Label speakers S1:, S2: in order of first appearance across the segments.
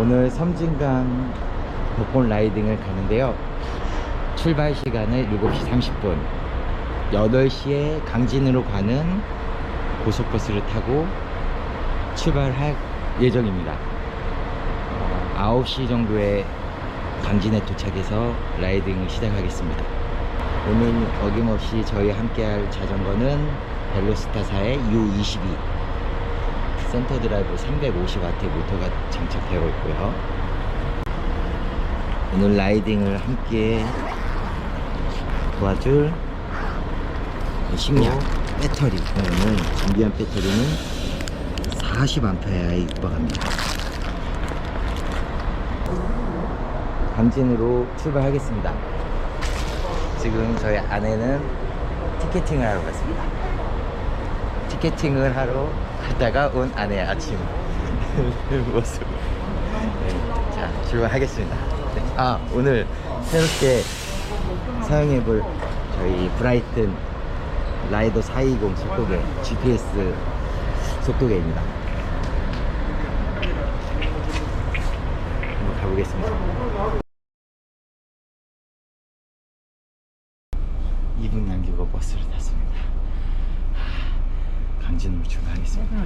S1: 오늘 섬진강 벚꽃 라이딩을 가는데요. 출발 시간은 7시 30분. 8시에 강진으로 가는 고속버스를 타고 출발할 예정입니다. 어, 9시 정도에 강진에 도착해서 라이딩을 시작하겠습니다. 오늘 어김없이 저희 함께할 자전거는 벨로스타사의 U22 센터 드라이브 350W 모터가 장착되어 있고요. 오늘 라이딩을 함께 도와줄 식량 배터리 오늘 준비한 배터리는 40A에 육박합니다. 강진으로 출발하겠습니다. 지금 저희 아내는 티켓팅을 하러 갔습니다. 티켓팅을 하러 갔다가 온 아내의 아침 모습. 네, 자, 출발하겠습니다. 네. 아, 오늘 새롭게 사용해볼 저희 브라이튼 라이더 420 속도계 GPS 속도계입니다. 한번 가보겠습니다. 2분 남기고 버스를 탔습니다. 하, 강진으로 출발하겠습니다.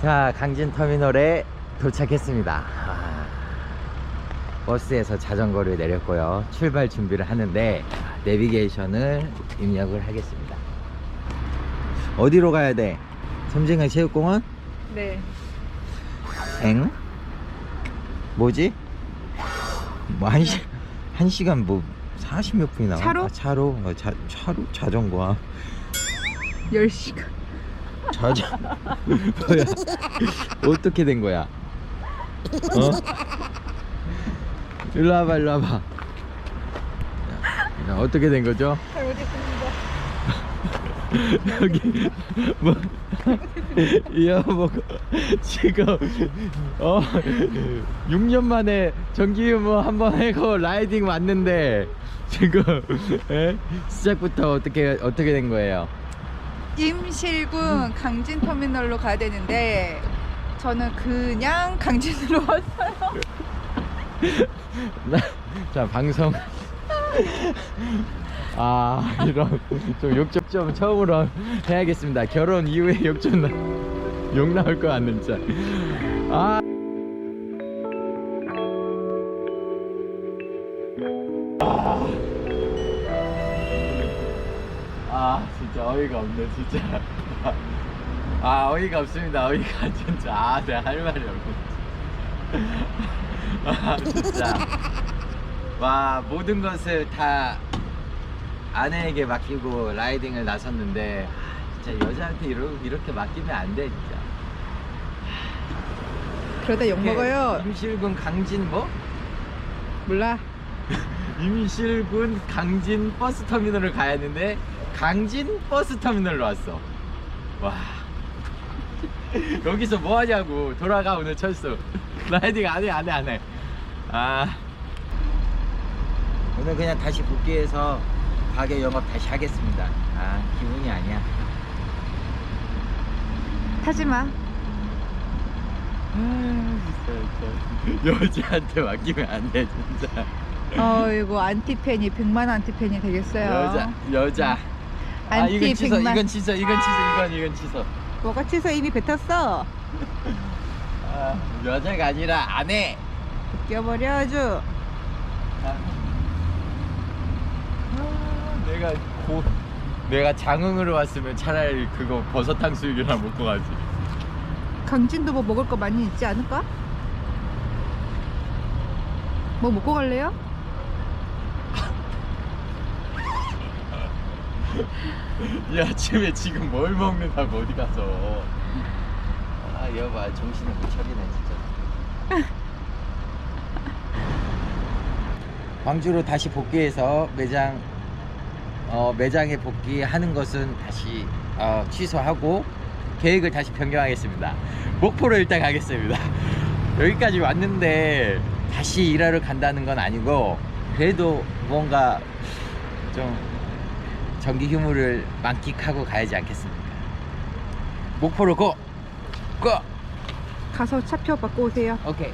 S1: 자, 강진 터미널에 도착했습니다. 아, 버스에서 자전거를 내렸고요. 출발 준비를 하는데 내비게이션을 입력을 하겠습니다. 어디로 가야 돼? 섬진강 체육공원?
S2: 네.
S1: 엥? 뭐지? 뭐 한 시, 한 시간 뭐 40몇 분이 나와?
S2: 차로?
S1: 아, 차로? 어, 자, 차로? 자전거야.
S2: 10시간.
S1: 자자 뭐야 어떻게 된 거야 어 일로 와봐 일로 와봐 야, 야, 어떻게 된 거죠
S2: 잘못했습니다.
S1: 여기 뭐 이어 뭐 지금 어 6년 만에 정기 유무 한번 해고 라이딩 왔는데 지금 에? 시작부터 어떻게 어떻게 된 거예요?
S2: 임실군 강진 터미널로 가야 되는데 저는 그냥 강진으로 왔어요.
S1: 나- 자 방송 아 이런 좀 욕좀 좀 처음으로 해야겠습니다 결혼 이후에 욕좀 나- 욕 나올 거 같는 진짜 아 아 진짜 어이가 없네 진짜 아 어이가 없습니다 어이가 진짜 아 내가 할 말이 없네 아 진짜 와 모든 것을 다 아내에게 맡기고 라이딩을 나섰는데 아, 진짜 여자한테 이러, 이렇게 맡기면 안 돼 진짜
S2: 그러다 욕 먹어요.
S1: 임실군 강진 뭐?
S2: 몰라.
S1: 임실군 강진 버스 터미널을 가야 했는데 강진 버스 터미널로 왔어. 와. 여기서 뭐 하냐고. 돌아가 오늘 철수. 라이딩 안해 안해 안해. 아. 오늘 그냥 다시 복귀해서 가게 영업 다시 하겠습니다. 아 기분이 아니야.
S2: 타지 마.
S1: 아 진짜, 진짜. 여자한테 맡기면 안 돼 진짜
S2: 어이구 안티팬이 100만 안티팬이 되겠어요.
S1: 여자 여자 아
S2: 안티
S1: 이건 취소
S2: 100만.
S1: 이건 취소 이건 취소 이건 이건 취소
S2: 뭐가 취소 이미 뱉었어.
S1: 아, 여자가 아니라 아내.
S2: 벗겨버려 아주.
S1: 아, 내가 고 내가 장흥으로 왔으면 차라리 그거 버섯 탕 수육이나 먹고 가지.
S2: 강진도 뭐 먹을 거 많이 있지 않을까? 뭐 먹고 갈래요?
S1: 이 아침에 지금 뭘 먹는다고 어디 가서? 아 여봐 정신을 못 차리네 진짜. 광주로 다시 복귀해서 매장 어, 매장에 복귀하는 것은 다시 어, 취소하고 계획을 다시 변경하겠습니다. 목포로 일단 가겠습니다. 여기까지 왔는데 다시 일하러 간다는 건 아니고 그래도 뭔가 좀 정기 휴무를 만끽하고 가야지 않겠습니까? 목포로 고! 고!
S2: 가서 차표 받고 오세요.
S1: 오케이